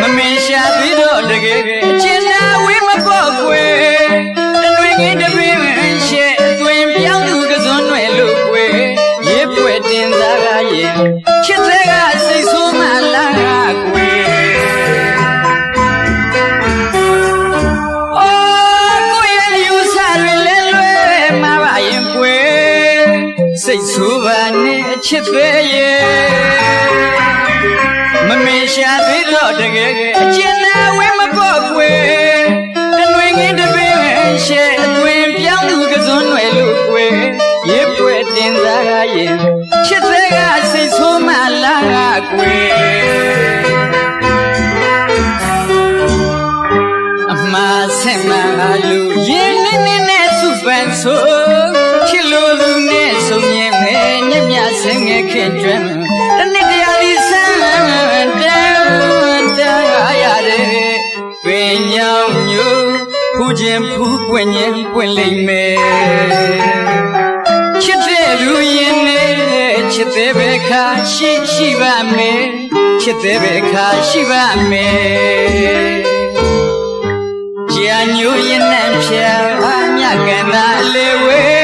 မမင်းရှာပြီးတော့တကယ်အချစ် ခင်ကျွမ်းတနစ်တရားဒီဆန်းတန်တရားရတဲ့ပင်ညောင်မျိုးဖူးခြင်းဖူးပွင့်ခြင်းပွင့်လိမ့်မယ်ချစ်တဲ့လူရင်နဲ့ချစ်တဲ့ဘယ်ခါရှိရှိပါမယ်ချစ်တဲ့ဘယ်ခါရှိပါမယ်ကြာညိုရင်နဲ့ဖြာအမြကန္နာလေဝဲ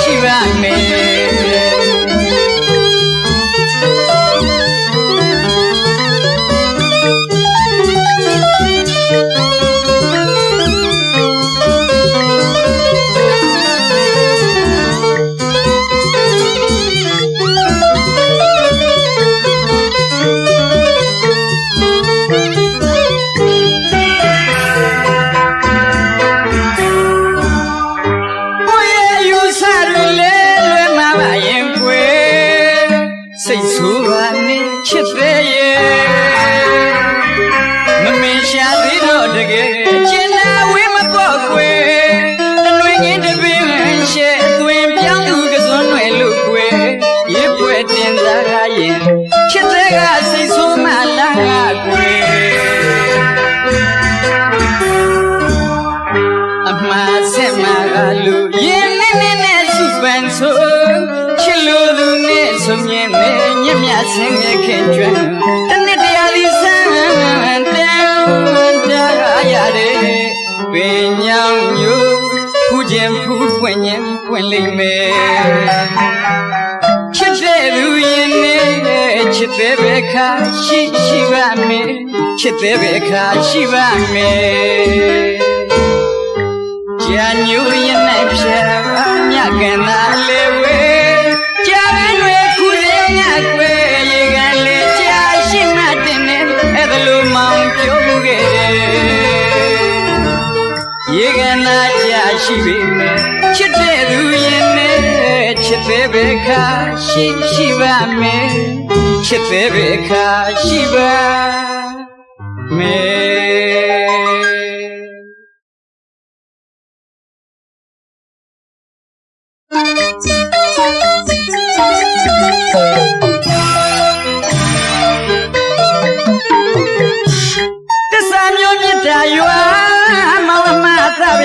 ရှိရမယ် ညောင်ညူဖူးခြင်းဖူးပွင့်ခြင်းပွင့်လိမ့်မယ်ချစ်တဲ့သူရင်နဲ့ချစ်တဲ့ဘခါရှိရှိပါမယ်ချစ်တဲ့ဘခါရှိပါမယ်ကြာညူရင်နဲ့ဖြာမြကန်သာလေး ရှိပြီမယ်ချစ်တဲ့သူရင်နဲ့ချစ်တဲ့ဘက်ခါရှိရှိပါမယ်ချစ်တဲ့ဘက်ခါရှိပါမယ်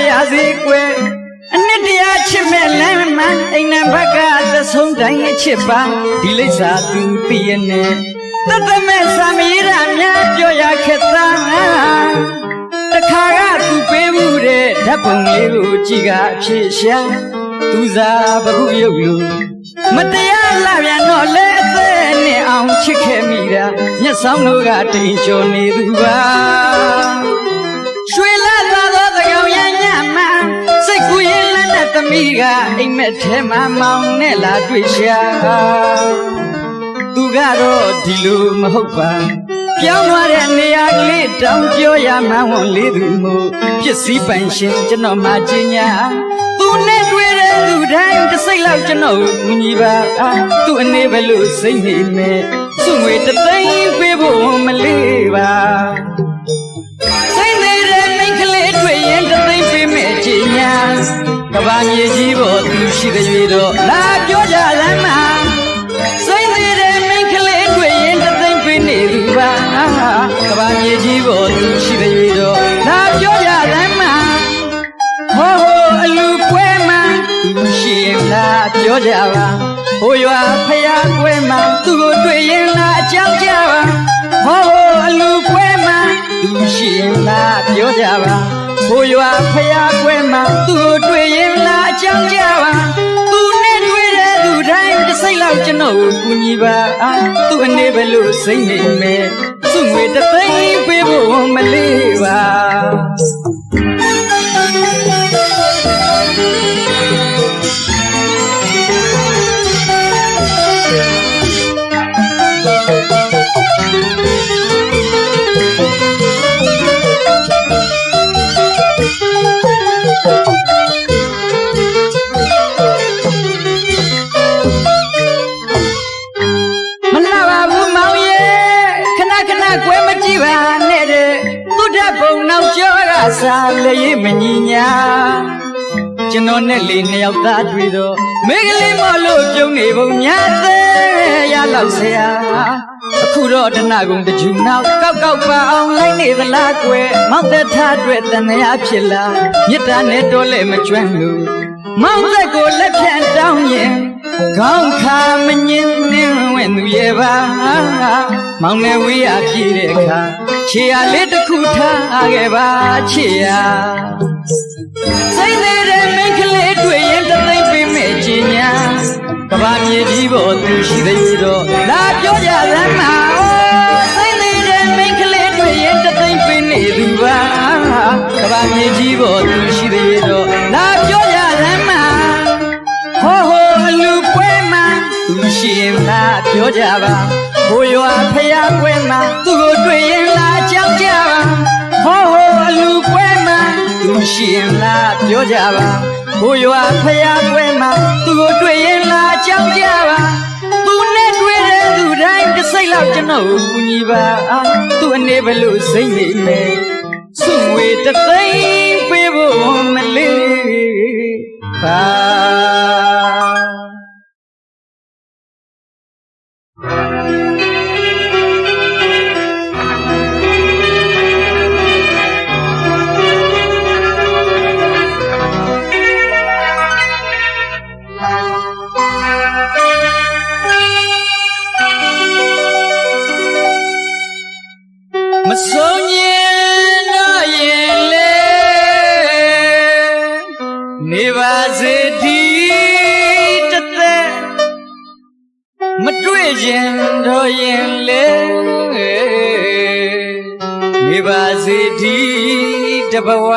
သဗျာစီကွယ်အနှစ်တရားချစ်မဲ့လမ်းမှာအိမ်နံဘက်ကသဆုံးတိုင်းအချစ်ပါဒီလိစ္ဆာသူသိရနဲ့တတ်တမဲ့ဆံမရတာများပြောရခက်သားတခါကသူပေးမှုတဲ့ဓာတ်ပုံလေးကိုကြည်ကအဖြစ်ရှာသူစားဘခုရုပ်လို့မတရားလာပြန်တော့လဲအသက်နဲ့အောင်ချစ်ခဲ့မိတာမျက်စောင်းတို့ကတိမ်ကျော်နေသူပါ သမီးကအိမ်မက်ထဲမှာမောင်နဲ့လာတွေ့ရှာသူကတော့ဒီလိုမဟုတ်ပါပြောင်းသွားတဲ့နေရာကလေးတောင်းပြောရမှန်းဝန်လေးသူမို့ပစ္စည်းပိုင်ရှင်ကျွန်တော်မှကြီးညာသူနဲ့တွေ့တဲ့လူတိုင်းတစ်စိတ်လောက်ကျွန်တော်ကိုကူညီပါအာသူအနေပဲလို့စိတ်နေမယ်သူ့ငွေတစ်သိန်းပေးဖို့မလေးပါ ဘာမြေကြီးပေါ်သူရှိတဲ့၍တော့လာပြောကြလမ်းမှာစိတ်သေးတဲ့မိန်းကလေးတွေ့ရင်တသိမ့်ပေးနေသူပါကဘာမြေကြီးပေါ်သူရှိတဲ့၍တော့လာပြောကြလမ်းမှာဟိုဟိုအလူပွဲမှာသူရှိရင်လာပြောကြပါဟိုရွာဖယားပွဲမှာသူကိုတွေ့ရင်လာအကြောင်းကြပါဟိုဟိုအလူပွဲမှာသူရှိရင်လာပြောကြပါ ဟိုရွာဖယားပွဲမှာသူကိုတွေ့ရင်လာအကြောင်းကြပါသူနဲ့တွေ့တဲ့သူတိုင်းတစ်စိတ်လောက်ကျွန်တော်ကိုကူညီပါအာသူအနေပဲလို့စိတ်နေမယ်သူ့ငွေတစ်သိန်းပေးဖို့မလေးပါ သားတွေ့တော့မိန်းကလေးမလို့ပြုံးနေပုံများသေးရလောက်ဆရာအခုတော့တနာကုန်တကြူနောက်ကောက်ကောက်ပါအောင်လိုက်နေသလားကွယ်မောက်သက်ထားအတွက်တန်ရဖြစ်လားမြစ်တာနဲ့တော့လည်းမကျွမ်းလို့မောင်သက်ကိုလက်ဖြန့်တောင်းရင်ခေါင်းခါမငင်းနှင်းဝင်သူရဲ့ပါမောင်နဲ့ဝေးရပြည့်တဲ့အခါခြေရလေးတစ်ခုထားခဲ့ပါခြေရစိတ်နေတဲ့မင်းက ညာကဘာမြေကြီးပေါ်သူရှိသေးတော့လာပြောကြစမ်းပါစိတ်နေတဲ့မင်းကလေးတွေ့ရင်တသိမ့်ပေးနေသူပါကဘာမြေကြီးပေါ်သူရှိသေးတော့လာပြောကြစမ်းပါဟိုဟိုအလူပွဲမှာသူရှိရင်လားပြောကြပါဟိုရွာဖယားပွဲမှာသူကိုတွေ့ရင်လားအကြောင်းကြပါဟိုဟိုအလူပွဲမှာသူရှိရင်လားပြောကြပါ ဟိုရွာဖယားပွဲမှာသူကိုတွေ့ရင်လားအကြောင်းကြပါသူနဲ့တွေ့တဲ့သူတိုင်းတစ်စိတ်လောက်ကျွန်တော်ကိုကူညီပါအာသူအနေဘလို့စိတ်နေမယ်စွငွေတစ်သိန်းပေးဖို့မလေးပါ တဘဝ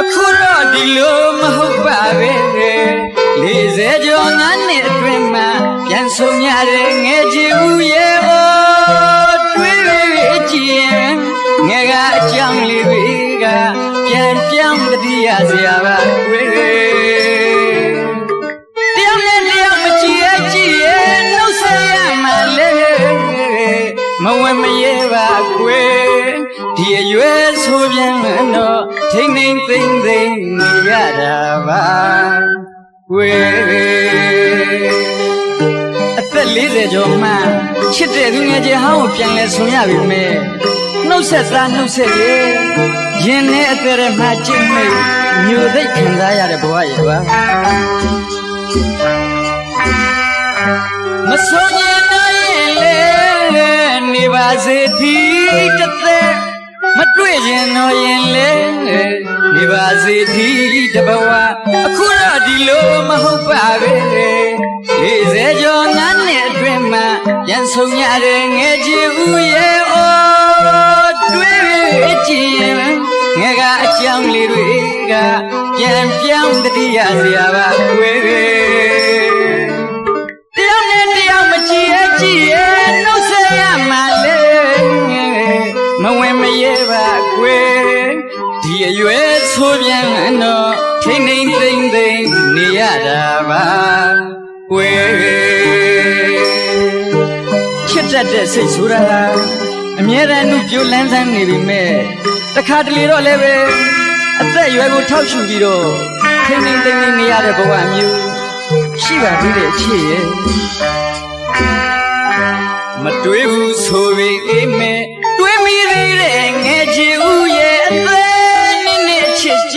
အခုတော့ဒီလိုမဟုတ်ပါပဲ40ကျော်ငါနှစ်အတွင်းမှာပြန်ဆုံးရတဲ့ငယ်ချီဦးရဲ့အိုးတွေ့ရကြည့်ရင်ငယ်ကအကြောင်းလေးတွေကပြန်ပြောင်းတတိယစရာပါကွယ်တယောက်နဲ့တယောက်မကြည့်ရကြည့်ရဲ့နှုတ်ဆက်ရမှလေမဝဲမရဲပါကွယ်ဒီအ ရွယ်ဆိုပြန်တော့ထိမ့်ထိမ့်သိမ့်သိမ့်နေရတာပါကွယ်အသက်40ကျော်မှချစ်တဲ့သူငယ်ချင်းဟောင်းကိုပြန်လဲဆုံရပြီမဲ့နှုတ်ဆက်သားနှုတ်ဆက်ရဲ့ရင်နဲ့အသက်ရမှကြိတ်မိတ်မျိုးသိပ်ခံစားရတဲ့ဘဝရဲ့ကွာမဆုံးရင်တော့ရင်လေနေပါစေဒီတစ်သက် မတွေ့ရင်တော့ရင်လေနေပါစေဒီတဘဝအခုတော့ဒီလိုမဟုတ်ပါပဲ40ကျော်ငါနဲ့အတွင်မှာပြန်ဆုံးရတဲ့ငယ်ချီဦးရဲ့အိုးတွေ့ကြည့်ရင်ငယ်ကအကြောင်းလေးတွေကပြန်ပြောင်းတတိယစရာပါကွ န်တော့ထိမ့်ထိမ့်သိမ့်သိမ့်နေရတာပါကွယ်ချစ်တတ်တဲ့စိတ်ဆိုတာအမြဲတမ်းနှုတ်ပြိုးလန်းဆန်းနေပြီမဲ့တခါတလေတော့လည်းပဲအသက်အရွယ်ကိုထောက်ရှူပြီးတော့ထိမ့်ထိမ့်သိမ့်သိမ့်နေရတဲ့ဘဝမျိုးရှိပါသေးတယ်ချစ်ရဲ့မတွေးဘူးဆိုပေအိမ်မဲ့တွေးမိသေးတဲ့ငယ်ချီဦးရဲ့အသက်နည်းနည်းချစ်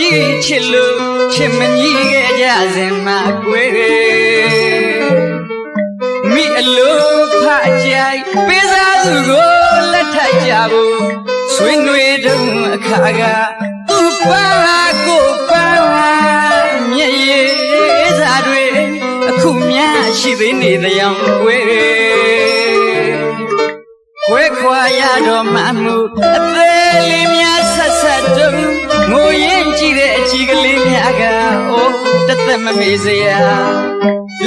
ကြည့်ချစ်လို့ချစ်မကြီးခဲ့ကြစဉ်မှာကွယ်မိအလိုဖကြိုက်ပေးစားသူကိုလက်ထပ်ကြဖို့ဆွေးနွေးတုံးအခါကသူ့ပါကိုပါမျက်ရည်စားတွေအခုများရှိသေးနေသယောင်ကွယ်ခွဲခွာရတော့မှမှုအသေးလေးများဆက်ဆက်တုံးငိုရင်ကြည့်တဲ့အ ချီကလေးများကအိုးတသက်မမေ့စရာ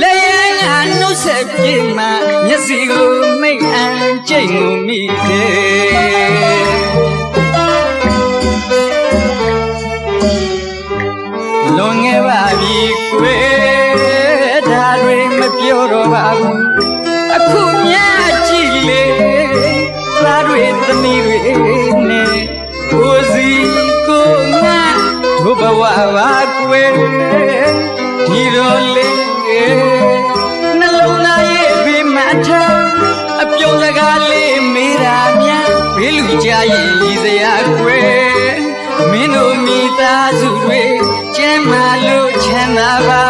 လက်ရန်ကနှုတ်ဆက်ပြေမှမျက်စိကိုမိတ်အံကြိတ်ငုံမိတယ်လွန်ခဲ့ပါပြီကွယ်ဒါတွေမပြောတော့ပါဘူး ပါကွယ်ဒီတော့လေနှလုံးသားရဲ့ဘေးမှာထားအပြုံးစကားလေးမေးတာများဘေးလူကြရင်ရည်စရာကွယ်မင်းတို့မိသားစုတွေကျမ်းမာလို့ချမ်းသာပါ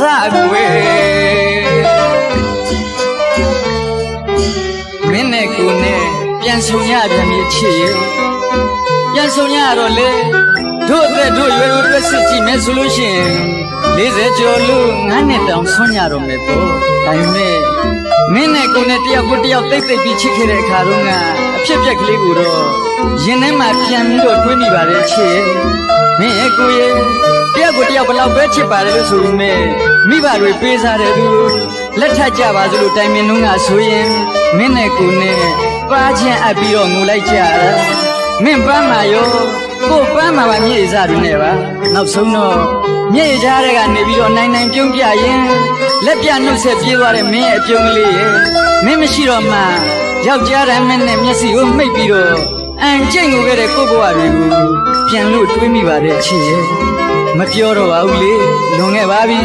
စကွယ်မင်းနဲ့ကိုနဲ့ပြန်ဆောင်ရပြန်ပြီချစ်ရဲ့ပြန်ဆောင်ရတော့လေ တို့အသက်တို့ရွယ်တို့တွက်စစ်ကြည့်မယ်ဆိုလို့ရှိရင်40ကျော်လို့ငါးနှစ်တောင်ဆွမ်းရတော့မယ်ပေါ့ဒါပေမဲ့မင်းနဲ့ကိုနဲ့တယောက်ကိုတယောက်တိတ်တိတ်ပြီးချစ်ခဲ့တဲ့အခါတုန်းကအဖြစ်ပြက်ကလေးကိုတော့ရင်ထဲမှာပြန်ပြီးတော့တွေးမိပါတယ်ချစ်ရဲ့မင်းရဲ့ကိုရဲ့တယောက်ကိုတယောက်ဘယ်လောက်ပဲချစ်ပါတယ်လို့ဆိုပေမဲ့မိဘတွေပေးစားတဲ့သူလက်ထပ်ကြပါစို့လို့တိုင်ပင်လုံးကဆိုရင်မင်းနဲ့ကိုနဲ့ပါချင်းအပ်ပြီးတော့ငိုလိုက်ကြတာမင်းပန်းမာရော ကိုပန်းမာပါမြေ့စားပြီနဲ့ပါနောက်ဆုံးတော့မြေ့ကြားတဲ့ကနေပြီးတော့နိုင်နိုင်ပြုံးပြရင်လက်ပြနှုတ်ဆက်ပြေးသွားတဲ့မင်းရဲ့အပြုံးကလေးရဲ့မင်းမရှိတော့မှယောက်ျားတိုင်းမင်းနဲ့မျက်စိကိုမှိတ်ပြီးတော့အန်ကျိတ်ငိုခဲ့တဲ့ကိုယ့်ဘဝတွေကိုပြန်လို့တွေးမိပါတယ်ချစ်ရဲ့မပြောတော့ပါဘူးလေလွန်ခဲ့ပါပြီ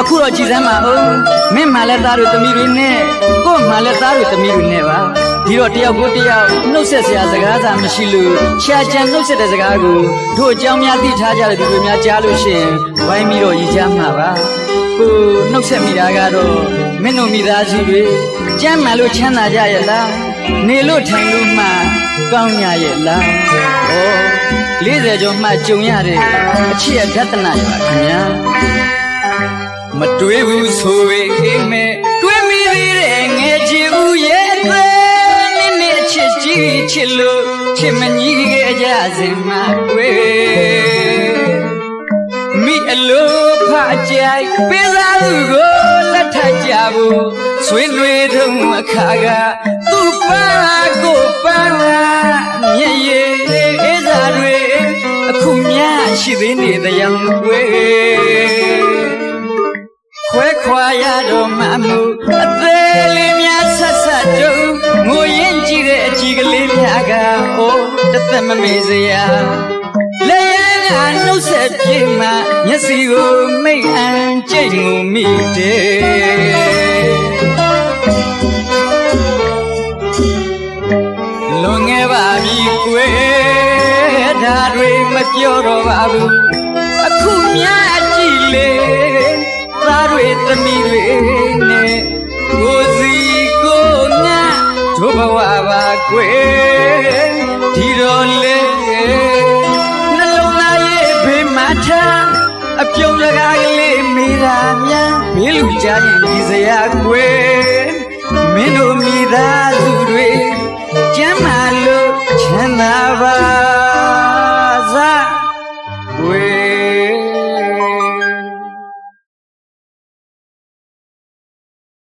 အခုတော့ကြည်စမ်းပါဦးမင်းမှလည်းသားတို့သမီးတွေနဲ့ကို့မှလည်းသားတို့သမီးတွေနဲ့ပါ ဒီတော့တယောက်ကိုတယောက်နှုတ်ဆက်စရာစကားသာမရှိလို့ရှာကြံနှုတ်ဆက်တဲ့စကားကိုတို့အကြောင်းများသိထားကြတဲ့သူတွေများကြားလို့ရှိရင်ဝိုင်းပြီးတော့ရည်ချမ်းမှာပါကိုနှုတ်ဆက်မိတာကတော့မင်းတို့မိသားစုတွေကြမ်းမှန်လို့ချမ်းသာကြရဲ့လားနေလို့ထိုင်လို့မှကောင်းရရဲ့လားဩ40ကျော်မှကြုံရတဲ့အချစ်အဒသနာပါခင်ဗျာမတွေးဘူးဆိုပေအိမ် ချစ်မကြီးခဲ့ကြစဉ်မှာကွယ်မိအလိုဖအကြိုက်ပေးစားသူကိုလက်ထပ်ကြဖို့ဆွေးနွေးထုံးအခါကသူ့ပါကိုပန်းလာမျက်ရည်အေးစားတွေအခုများရှိသေးနေတဲ့ရောင် မမေ့စရာလက်ရန်ကနှုတ်ဆက်ပြေးမှမျက်စိကိုမိတ်အန်ကြိတ်ငုံမိတယ်လွန်ခဲ့ပါပြီကွယ်ဒါတွေမပြောတော့ပါဘူးအခုများ ထားအပြုံးစကားကလေးမိတာများဘေးလူကြရင်ဒီစရာကွယ်မင်းတို့မိသား